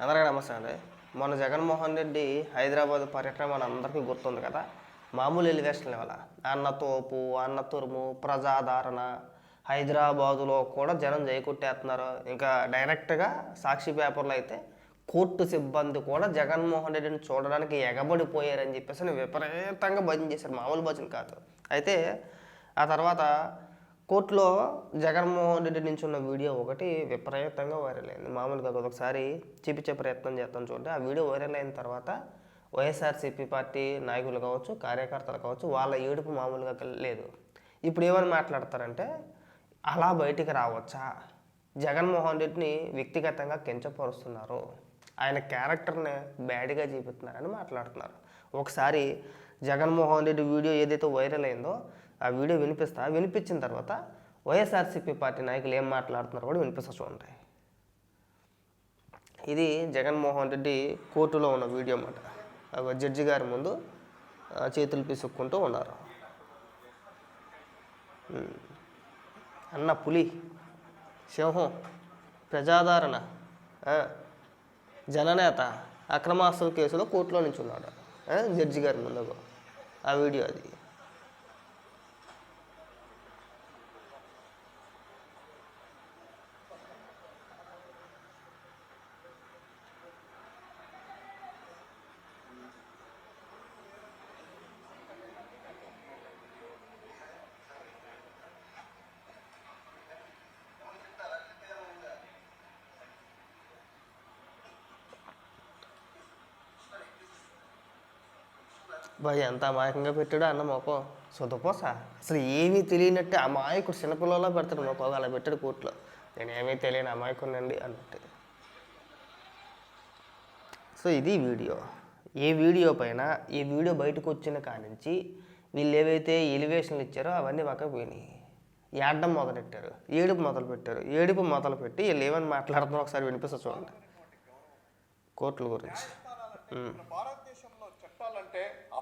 అందరికీ నమస్తే అండి. మన జగన్మోహన్ రెడ్డి హైదరాబాద్ పర్యటన మన అందరికీ గుర్తుంది కదా? మామూలు ఎలివేషన్ లెవెల? అన్న తోపు అన్న తురుము ప్రజాదరణ హైదరాబాదులో కూడా జనం జైకొట్టేస్తున్నారు. ఇంకా డైరెక్ట్గా సాక్షి పేపర్లో అయితే కోర్టు సిబ్బంది కూడా జగన్మోహన్ రెడ్డిని చూడడానికి ఎగబడిపోయారని చెప్పేసి విపరీతంగా భజన చేశారు. మామూలు భజన కాదు. అయితే ఆ తర్వాత కోర్టులో జగన్మోహన్ రెడ్డి నుంచి ఉన్న వీడియో ఒకటి విపరీతంగా వైరల్ అయింది. మామూలుగా ఒకసారి చూపించే ప్రయత్నం చేస్తాను చూడండి. ఆ వీడియో వైరల్ అయిన తర్వాత వైఎస్ఆర్సీపీ పార్టీ నాయకులు కావచ్చు కార్యకర్తలు కావచ్చు వాళ్ళ ఏడుపు మామూలుగా లేదు. ఇప్పుడు ఏమని మాట్లాడతారంటే అలా బయటికి రావచ్చా? జగన్మోహన్ రెడ్డిని వ్యక్తిగతంగా కించపరుస్తున్నారు. ఆయన క్యారెక్టర్ని బ్యాడ్గా చూపిస్తున్నారని మాట్లాడుతున్నారు. ఒకసారి జగన్మోహన్ రెడ్డి వీడియో ఏదైతే వైరల్ అయిందో ఆ వీడియో వినిపిస్తా. వినిపించిన తర్వాత వైఎస్ఆర్సీపీ పార్టీ నాయకులు ఏం మాట్లాడుతున్నారో కూడా వినిపిస్తా చూడండి. ఇది జగన్మోహన్ రెడ్డి కోర్టులో ఉన్న వీడియో అన్నమాట. జడ్జి గారి ముందు చేతులు పిసుక్కుంటూ ఉన్నారు. అన్న పులి సింహం ప్రజాదరణ జననేత అక్రమాస్తుల కేసులో కోర్టులో నుంచి ఉన్నాడు జడ్జి గారి ముందు ఆ వీడియో అది. భయ ఎంత అమాయకంగా పెట్టాడు అన్న మొఖం సుధపోసా అసలు ఏమీ తెలియనట్టు అమాయకుడు చిన్నపిల్లలా పెడతాడు మొఖం అలా పెట్టాడు కోర్టులో. నేనేమీ తెలియని అమాయకునండి అన్నట్టు. సో ఇది వీడియో. ఏ వీడియో పైన ఈ వీడియో బయటకు వచ్చిన కానించి వీళ్ళు ఏవైతే ఎలివేషన్లు ఇచ్చారో అవన్నీ పక్కకు పోయినాయి. ఏడడం మొదలెట్టారు. ఏడుపు మొదలు పెట్టారు. ఏడుపు మొదలు పెట్టి వీళ్ళు ఏమని మాట్లాడుతున్నారో ఒకసారి వినిపిస్తా చూడండి. కోర్టుల గురించి.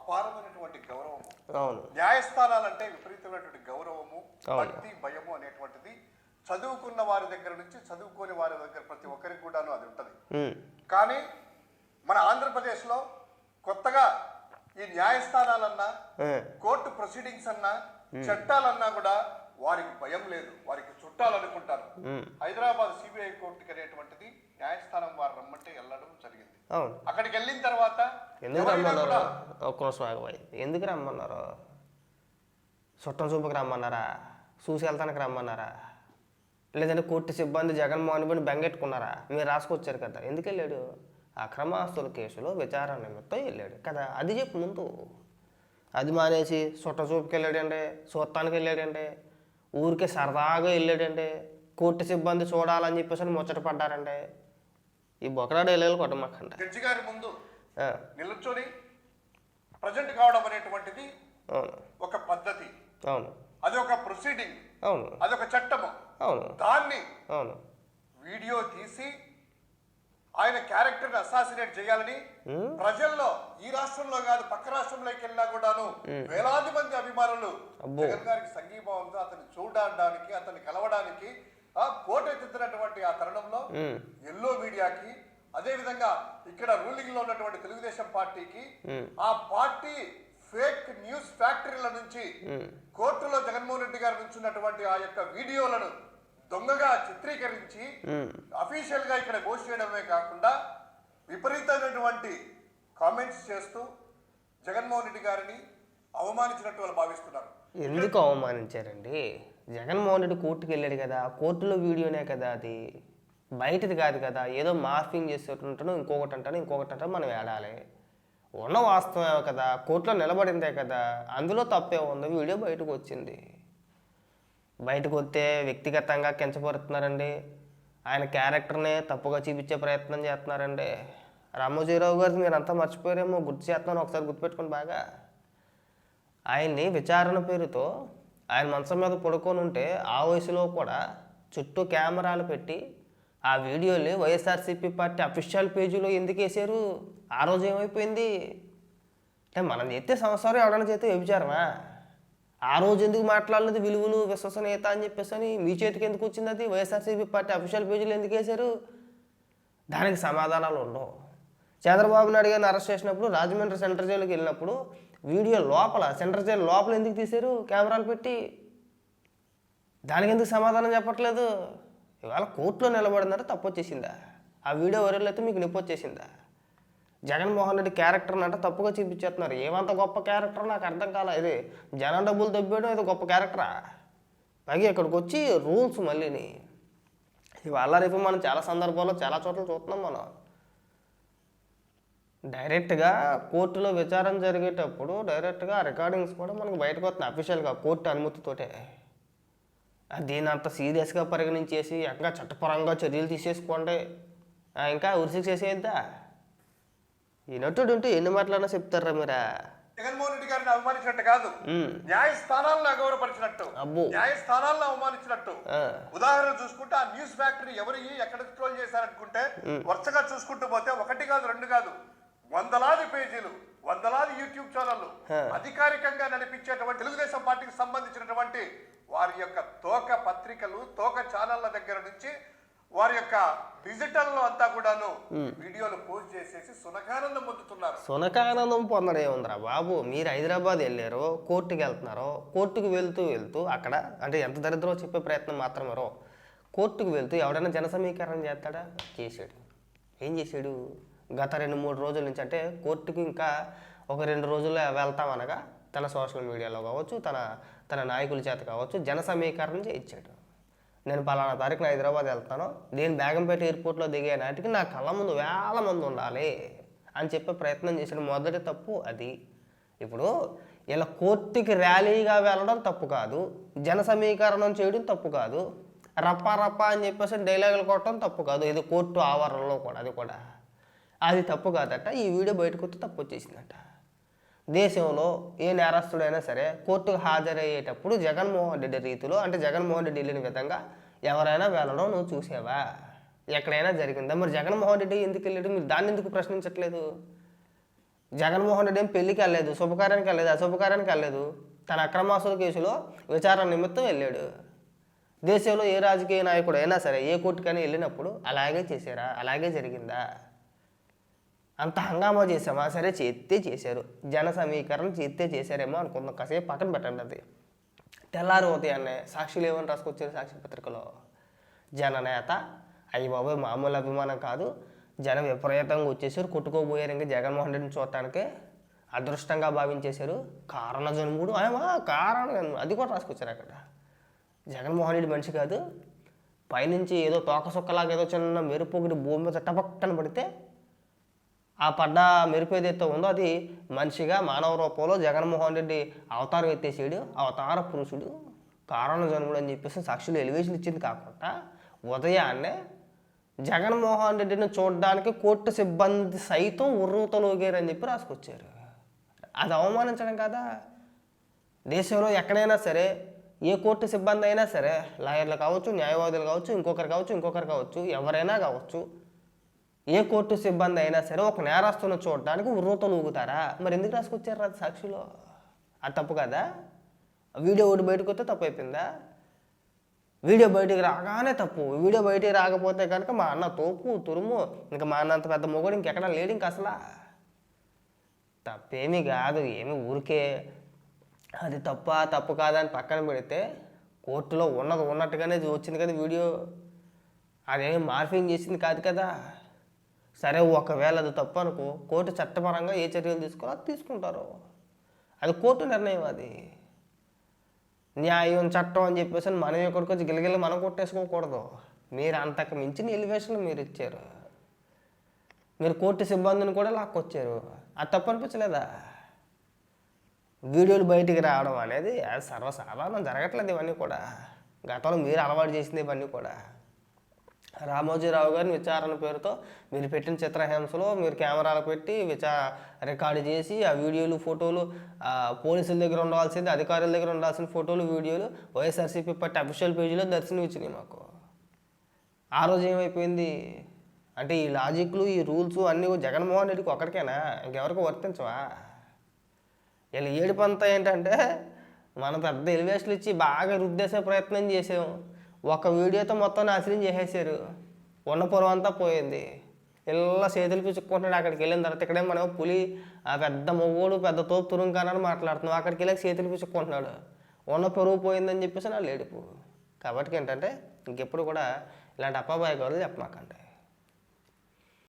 అపారమైనటువంటి గౌరవము అవును న్యాయస్థానాలంటే విపరీతమైనటువంటి గౌరవము. భక్తి భయము అనేటువంటిది చదువుకున్న వారి దగ్గర నుంచి చదువుకోని వారి దగ్గర ప్రతి ఒక్కరికి కూడాను అది ఉంటది. కానీ మన ఆంధ్రప్రదేశ్లో కొత్తగా ఈ న్యాయస్థానాలన్నా. కోర్టు ప్రొసీడింగ్స్ అన్నా చట్టాలన్నా కూడా వారికి భయం లేదు వారికి చుట్టాలనుకుంటారు. హైదరాబాద్ సిబిఐ కోర్టుకి అనేటువంటిది న్యాయస్థానం వారు రమ్మంటే వెళ్ళడం జరిగింది. అవును. అక్కడికి వెళ్ళిన తర్వాత ఎందుకు రమ్మన్నారు? ఒక్క నిమిషం ఎందుకు రమ్మన్నారు? చుట్టం చూపుకి రమ్మన్నారా? చూసి వెళ్తానికి రమ్మన్నారా? లేదంటే కోర్టు సిబ్బంది జగన్మోహన్ రెడ్డిని బెంగెట్టుకున్నారా? మీరు రాసుకొచ్చారు కదా. ఎందుకు వెళ్ళాడు? అక్రమాస్తుల కేసులో విచారణ నిమిత్తం వెళ్ళాడు కదా. అది చెప్పు ముందు. అది మానేసి చుట్ట చూపుకి వెళ్ళాడండి చూడటానికి వెళ్ళాడండి ఊరికే సరదాగా వెళ్ళాడండి కోర్టు సిబ్బంది చూడాలని చెప్పేసి ముచ్చట పడ్డారండి ఈ బొకరాడు వెళ్ళాలి కొట్టమాకండి జడ్జి గారి ముందు నిల్చొని ప్రజెంట్ కావడం అనేటువంటిది అవును. ఒక పద్ధతి. అవును. అది ఒక ప్రొసీడింగ్. అవును. అది ఒక చట్టము. అవును. దాన్ని అవును. వీడియో తీసి ఆయన క్యారెక్టర్ అసాసినేట్ చేయాలని ప్రజల్లో ఈ రాష్ట్రంలో కాదు పక్క రాష్ట్రంలోకి వెళ్ళినా కూడాను వేలాది మంది అభిమానులు. జగన్ గారికి సంఘీభావంతో అతన్ని చూడడానికి అతన్ని కలవడానికి ఆ కోట ఎత్తుతున్నటువంటి ఆ తరుణంలో ఎల్లో మీడియాకి అదే విధంగా ఇక్కడ రూలింగ్లో ఉన్నటువంటి తెలుగుదేశం పార్టీకి ఆ పార్టీ ఫేక్ న్యూస్ ఫ్యాక్టరీల నుంచి కోర్టులో జగన్మోహన్ రెడ్డి గారు నుంచున్నటువంటి ఆ యొక్క వీడియోలను దొంగగా చిత్రీకరించి అఫీషియల్గా ఇక్కడ పోస్ట్ చేయడమే కాకుండా విపరీతమైనటువంటి కామెంట్స్ చేస్తూ జగన్మోహన్ రెడ్డి గారిని అవమానించినట్టు వాళ్ళు భావిస్తున్నారు. ఎందుకు అవమానించారండి? జగన్మోహన్ రెడ్డి కోర్టుకి వెళ్ళాడు కదా కోర్టులో వీడియోనే కదా అది. బయటది కాదు కదా ఏదో మార్ఫింగ్ చేసేటంటాను ఇంకొకటి అంటాను ఇంకొకటి అంటాను మనం ఏడాలి. ఉన్న వాస్తవమే కదా కోర్టులో నిలబడిందే కదా అందులో తప్పే ఉంది వీడియో బయటకు వచ్చింది. బయటకు వస్తే వ్యక్తిగతంగా కించపరుస్తున్నారండి ఆయన క్యారెక్టర్ని తప్పుగా చూపించే ప్రయత్నం చేస్తున్నారండి. రామోజీరావు గారు మీరు అంతా మర్చిపోయారేమో గుర్తు చేస్తున్నాను ఒకసారి గుర్తుపెట్టుకుని బాగా. ఆయన్ని విచారణ పేరుతో ఆయన మంచం మీద పడుకొని ఉంటే ఆ వయసులో కూడా చుట్టూ కెమెరాలు పెట్టి ఆ వీడియోని వైఎస్ఆర్సీపీ పార్టీ అఫీషియల్ పేజీలో ఎందుకు వేసారు ఆ రోజు ఏమైపోయింది? అంటే మనం చేస్తే సంవత్సరం ఎవడన్నా చేస్తే వ్యభిచారమా? ఆ రోజు ఎందుకు మాట్లాడలేదు విలువలు విశ్వసనీయత అని చెప్పేసి అని మీ చేతికి ఎందుకు వచ్చింది అది? వైఎస్ఆర్సీపీ పార్టీ అఫీషియల్ పేజీలో ఎందుకు వేశారు? దానికి సమాధానాలు ఉండవు. చంద్రబాబు నాయుడు గారిని అరెస్ట్ చేసినప్పుడు రాజమండ్రి సెంటర్ జైలుకి వెళ్ళినప్పుడు వీడియో లోపల సెంటర్ చైర్ లోపల ఎందుకు తీశారు? కెమెరాలు పెట్టి. దానికి ఎందుకు సమాధానం చెప్పట్లేదు? ఇవాళ కోర్టులో నిలబడిందంటే తప్పు వచ్చేసిందా ఆ వీడియో వైరల్ అయితే మీకు నొప్పి వచ్చేసిందా? జగన్మోహన్ రెడ్డి క్యారెక్టర్ని అంటే తప్పుగా చూపించేస్తున్నారు. ఏమంత గొప్ప క్యారెక్టర్ నాకు అర్థం కాలే ఇది జనం డబ్బులు దబ్బేయడం ఇది గొప్ప క్యారెక్టరా పైగా ఇక్కడికి వచ్చి రూల్స్ మళ్ళీని. ఇవాళ రేపు మనం చాలా సందర్భాల్లో చాలా చోట్ల చూస్తున్నాం మనం. డైరెక్ట్గా కోర్టులో విచారణ జరిగేటప్పుడు డైరెక్ట్గా రికార్డింగ్స్ కూడా మనకు బయటకు వస్తున్నాయి అఫీషియల్గా కోర్టు అనుమతితోటే. ఆ దీన్ని అంత సీరియస్గా పరిగణించేసి ఇంకా చట్టపరంగా చర్యలు తీసేసుకోండి. ఇంకా ఉరిశిక్ష చేసేద్దా ఈ నటుడు ఉంటే ఎన్ని మాటలన్నా చెప్తారా మీరా? జగన్మోహన్ రెడ్డి గారిని అవమానించినట్టు కాదు. న్యాయస్థానాలను అగౌరవపరిచినట్టు. అబ్బో. న్యాయస్థానాలను అవమానించినట్టు. ఉదాహరణ చూసుకుంటే ఆ న్యూస్ ఫ్యాక్టరీ ఎవరు ఎక్కడ స్క్రోల్ చేశారనుకుంటే వరుసగా చూసుకుంటూ పోతే ఒకటి కాదు రెండు కాదు. వందలాది పేజీలు వందలాది యూట్యూబ్ ఛానళ్ళు. అధికారికంగా నడిపించేటువంటి తెలుగుదేశం పార్టీకి సంబంధించినటువంటి వారి యొక్క తోక పత్రికలు తోక ఛానళ్ళ దగ్గర నుంచి వారి యొక్క డిజిటల్లో అంతా కూడాను వీడియోలు పోస్ట్ చేసేసి సునకానందం పొందుతున్నారు. సునకానందం పొందడే ఉందిరా బాబు? మీరు హైదరాబాద్ వెళ్ళారు కోర్టుకి వెళ్తున్నారు కోర్టుకు వెళ్తూ వెళ్తూ అక్కడ అంటే ఎంత దరిద్రమో చెప్పే ప్రయత్నం మాత్రమే రో కోర్టుకు వెళ్తూ ఎవడైనా జన సమీకరణ చేస్తాడా? చేశాడు. ఏం చేశాడు? గత రెండు మూడు రోజుల నుంచి అంటే కోర్టుకు ఇంకా ఒక రెండు రోజుల్లో వెళ్తామనగా తన సోషల్ మీడియాలో కావచ్చు తన తన నాయకుల చేత కావచ్చు జన సమీకరణ చేయించాడు. నేను పలానా తారీఖున హైదరాబాద్ వెళ్తాను నేను బేగంపేట ఎయిర్పోర్ట్లో దిగే నాటికి నా కళ్ళ ముందు వేల మంది ఉండాలి అని చెప్పే ప్రయత్నం చేసిన మొదటి తప్పు అది. ఇప్పుడు ఇలా కోర్టుకి ర్యాలీగా వెళ్ళడం తప్పు కాదు జన సమీకరణం చేయడం తప్పు కాదు రప్ప రప్ప అని చెప్పేసి డైలాగులు కొట్టడం తప్పు కాదు. ఇది కోర్టు ఆవరణలో కూడా అది కూడా. అది తప్పు కాదట. ఈ వీడియో బయటకు వస్తే తప్పు వచ్చేసిందట. దేశంలో ఏ నేరస్తుడైనా సరే కోర్టుకు హాజరయ్యేటప్పుడు జగన్మోహన్ రెడ్డి రీతిలో అంటే జగన్మోహన్ రెడ్డి వెళ్ళిన విధంగా ఎవరైనా వెళ్ళడం నువ్వు చూసావా? ఎక్కడైనా జరిగిందా? మరి జగన్మోహన్ రెడ్డి ఎందుకు వెళ్ళాడు? మీరు దాన్ని ఎందుకు ప్రశ్నించట్లేదు? జగన్మోహన్ రెడ్డి ఏం పెళ్ళికి వెళ్ళలేదు శుభకార్యానికి వెళ్ళలేదు అశుభకార్యానికి వెళ్ళలేదు. తన అక్రమాసుల కేసులో విచారణ నిమిత్తం వెళ్ళాడు. దేశంలో ఏ రాజకీయ నాయకుడు అయినా సరే ఏ కోర్టుకైనా వెళ్ళినప్పుడు అలాగే చేశారా? అలాగే జరిగిందా? అంత హంగామా చేసామా సరే చేస్తే చేశారు. జన సమీకరణ చేస్తే చేశారేమో అనుకుందాం. కాసేపు పక్కన పెట్టండి అది. తెల్లారి ఉదయాన్నే సాక్షులు ఏమని రాసుకొచ్చారు సాక్షి పత్రికలో? జననేత అయ్యి బాబోయ్ మామూలు అభిమానం కాదు. జనం విపరీతంగా వచ్చేసారు. కొట్టుకోబోయారు ఇంకా జగన్మోహన్ రెడ్డిని చూడటానికి. అదృష్టంగా భావించేశారు. కారణ జన్ముడు ఆయమా కారణ అది కూడా రాసుకొచ్చారు అక్కడ. జగన్మోహన్ రెడ్డి మనిషి కాదు. పైనుంచి ఏదో తోకసుక్కలాగా ఏదో చిన్న మెరుపు ఒకటి భూమి మీద టపక్కన పడితే ఆ పడ్డ మెరుపు ఏదైతే ఉందో అది మనిషిగా మానవ రూపంలో జగన్మోహన్ రెడ్డి అవతారం ఎత్తేసాడు అవతార పురుషుడు కారణ జన్ముడు అని చెప్పేసి సాక్షులు ఎలివేషన్ ఇచ్చింది కాకుండా ఉదయాన్నే జగన్మోహన్ రెడ్డిని చూడడానికి కోర్టు సిబ్బంది సైతం ఉర్రూతలోగారని చెప్పి రాసుకొచ్చారు. అది అవమానించడం కదా? దేశంలో ఎక్కడైనా సరే ఏ కోర్టు సిబ్బంది అయినా సరే లాయర్లు కావచ్చు న్యాయవాదులు కావచ్చు ఇంకొకరు కావచ్చు ఇంకొకరు కావచ్చు ఎవరైనా కావచ్చు ఏ కోర్టు సిబ్బంది అయినా సరే ఒక నేరస్తును చూడటానికి ఉర్రూతలు ఊగుతారా మరి ఎందుకు రాసుకొచ్చారు అది సాక్షిలో? అది తప్పు కదా? వీడియో ఒకటి బయటకు వస్తే తప్పు అయిపోయిందా? వీడియో బయటికి రాగానే తప్పు. వీడియో బయటికి రాకపోతే కనుక మా అన్న తోపు తురుము ఇంకా మా అన్నంత పెద్ద మొగుడు ఇంకెక్కడ లేడు ఇంక అసలు. తప్పేమీ కాదు ఏమి ఊరికే. అది తప్ప తప్పు కాదని పక్కన పెడితే కోర్టులో ఉన్నది ఉన్నట్టుగానే వచ్చింది కదా వీడియో. అదేమి మార్ఫింగ్ చేసింది కాదు కదా. సరే ఒకవేళ అది తప్పు అనుకో కోర్టు చట్టపరంగా ఏ చర్యలు తీసుకోవాలో అది తీసుకుంటారు. అది కోర్టు నిర్ణయం అది. న్యాయం చట్టం అని చెప్పేసి మనం ఎక్కడికి వచ్చి గిలగిల మనం కొట్టేసుకోకూడదు. మీరు అంతకు మించిన ఎలివేషన్ మీరు ఇచ్చారు. మీరు కోర్టు సిబ్బందిని కూడా లాక్కొచ్చారు. అది తప్పు అనిపించలేదా వీడియోలు బయటికి రావడం అనేది అది సర్వసాధారణం జరగట్లేదు ఇవన్నీ కూడా. గతంలో మీరు అలవాటు చేసింది ఇవన్నీ కూడా. రామోజీరావు గారిని విచారణ పేరుతో మీరు పెట్టిన చిత్రహింసలో మీరు కెమెరాలు పెట్టి విచా రికార్డు చేసి ఆ వీడియోలు ఫోటోలు పోలీసుల దగ్గర ఉండాల్సింది అధికారుల దగ్గర ఉండాల్సిన ఫోటోలు వీడియోలు వైఎస్ఆర్సీపీ పార్టీ అఫీషియల్ పేజీలో దర్శనం ఇచ్చినాయి మాకు. ఆ రోజు ఏమైపోయింది? అంటే ఈ లాజిక్లు ఈ రూల్స్ అన్నీ జగన్మోహన్ రెడ్డికి ఒకరికేనా ఇంకెవరికి వర్తించవా? వీళ్ళ ఏడుపంతా ఏంటంటే మనం పెద్ద ఎలివేషన్లు ఇచ్చి బాగా రుద్దేసే ప్రయత్నం చేసాము ఒక వీడియోతో మొత్తం నాశనం చేసేసారు ఉన్న పొరం అంతా పోయింది. ఇలా చేతులు పిచ్చుకుంటున్నాడు అక్కడికి వెళ్ళిన తర్వాత ఇక్కడే మనం పులి ఆ పెద్ద మొగోడు పెద్ద తోపు తురుంకానని మాట్లాడుతున్నాం. అక్కడికి వెళ్ళి చేతులు పిచ్చుకుంటున్నాడు ఉన్న పొరుగు పోయిందని చెప్పేసి నా లేడిపు కాబట్టి ఏంటంటే ఇంకెప్పుడు కూడా ఇలాంటి అప్పాబాయి గౌరలు చెప్పమాకండి.